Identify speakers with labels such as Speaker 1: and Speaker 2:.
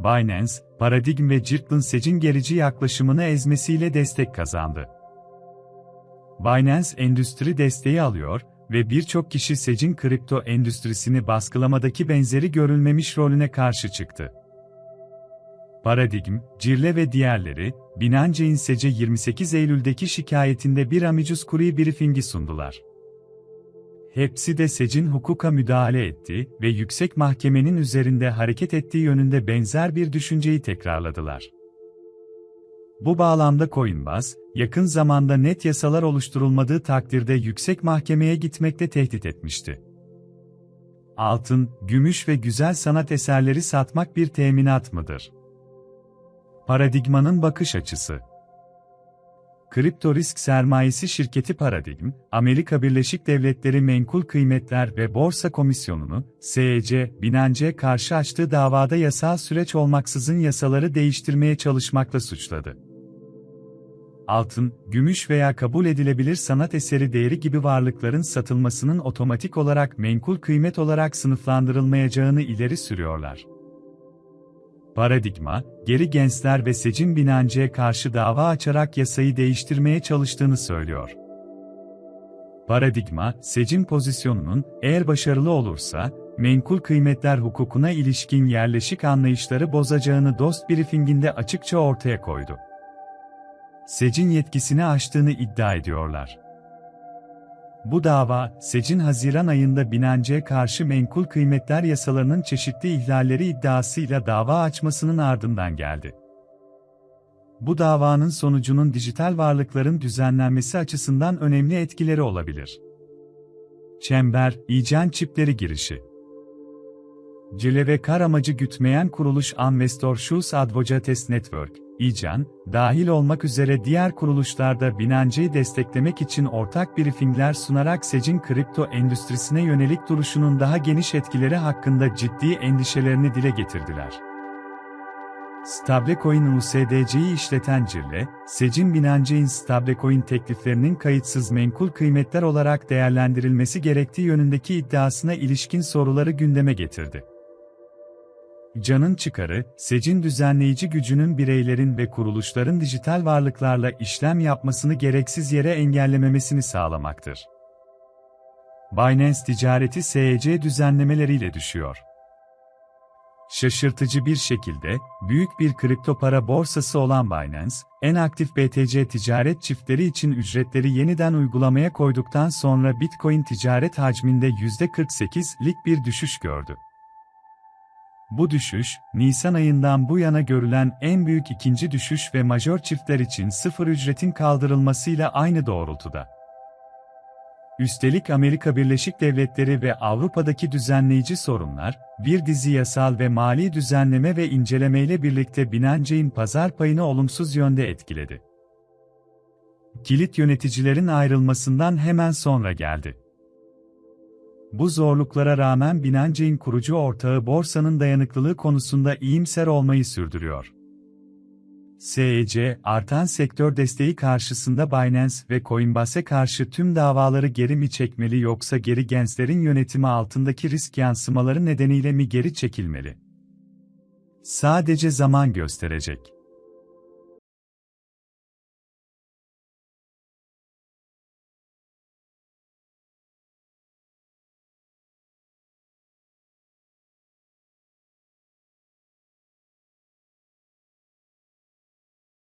Speaker 1: Binance, Paradigm ve Circle'ın secin gerici yaklaşımını ezmesiyle destek kazandı. Binance endüstri desteği alıyor ve birçok kişi secin kripto endüstrisini baskılamadaki benzeri görülmemiş rolüne karşı çıktı. Paradigm, Cirle ve diğerleri, Binance'in SEC'e 28 Eylül'deki şikayetinde bir amicus curiae briefingi sundular. Hepsi de SEC'in hukuka müdahale ettiği ve yüksek mahkemenin üzerinde hareket ettiği yönünde benzer bir düşünceyi tekrarladılar. Bu bağlamda Coinbase, yakın zamanda net yasalar oluşturulmadığı takdirde yüksek mahkemeye gitmekte tehdit etmişti. Altın, gümüş ve güzel sanat eserleri satmak bir teminat mıdır? Paradigmanın bakış açısı Kripto risk sermayesi şirketi Paradigm, Amerika Birleşik Devletleri Menkul Kıymetler ve Borsa Komisyonu'nu, SEC, Binance'ye karşı açtığı davada yasal süreç olmaksızın yasaları değiştirmeye çalışmakla suçladı. Altın, gümüş veya kabul edilebilir sanat eseri değeri gibi varlıkların satılmasının otomatik olarak menkul kıymet olarak sınıflandırılmayacağını ileri sürüyorlar. Paradigma, geri gençler ve Secin Binancı'ya karşı dava açarak yasayı değiştirmeye çalıştığını söylüyor. Paradigma, Secin pozisyonunun, eğer başarılı olursa, menkul kıymetler hukukuna ilişkin yerleşik anlayışları bozacağını Dost Briefing'inde açıkça ortaya koydu. Secin yetkisini aştığını iddia ediyorlar. Bu dava, SEC'in Haziran ayında Binancı'ya karşı menkul kıymetler yasalarının çeşitli ihlalleri iddiasıyla dava açmasının ardından geldi. Bu davanın sonucunun dijital varlıkların düzenlenmesi açısından önemli etkileri olabilir. Çember, İCAN çipleri girişi Cile ve kar amacı gütmeyen kuruluş Investor Shoes Advocates Network, İCAN, dahil olmak üzere diğer kuruluşlarda Binancı'yı desteklemek için ortak briefingler sunarak SEC'in kripto endüstrisine yönelik duruşunun daha geniş etkileri hakkında ciddi endişelerini dile getirdiler. Stablecoin USDC'yi işleten Cirle, SEC'in Binancı'nın stablecoin tekliflerinin kayıtsız menkul kıymetler olarak değerlendirilmesi gerektiği yönündeki iddiasına ilişkin soruları gündeme getirdi. Canın çıkarı, SEC'in düzenleyici gücünün bireylerin ve kuruluşların dijital varlıklarla işlem yapmasını gereksiz yere engellememesini sağlamaktır. Binance ticareti SEC düzenlemeleriyle düşüyor. Şaşırtıcı bir şekilde, büyük bir kripto para borsası olan Binance, en aktif BTC ticaret çiftleri için ücretleri yeniden uygulamaya koyduktan sonra Bitcoin ticaret hacminde %48'lik bir düşüş gördü. Bu düşüş, Nisan ayından bu yana görülen en büyük ikinci düşüş ve majör çiftler için sıfır ücretin kaldırılmasıyla aynı doğrultuda. Üstelik Amerika Birleşik Devletleri ve Avrupa'daki düzenleyici sorunlar, bir dizi yasal ve mali düzenleme ve incelemeyle birlikte Binance'in pazar payını olumsuz yönde etkiledi. Kilit yöneticilerin ayrılmasından hemen sonra geldi. Bu zorluklara rağmen Binance'in kurucu ortağı borsanın dayanıklılığı konusunda iyimser olmayı sürdürüyor. SEC, artan sektör desteği karşısında Binance ve Coinbase karşı tüm davaları geri mi çekmeli yoksa geri gençlerin yönetimi altındaki risk yansımaları nedeniyle mi geri çekilmeli? Sadece zaman gösterecek.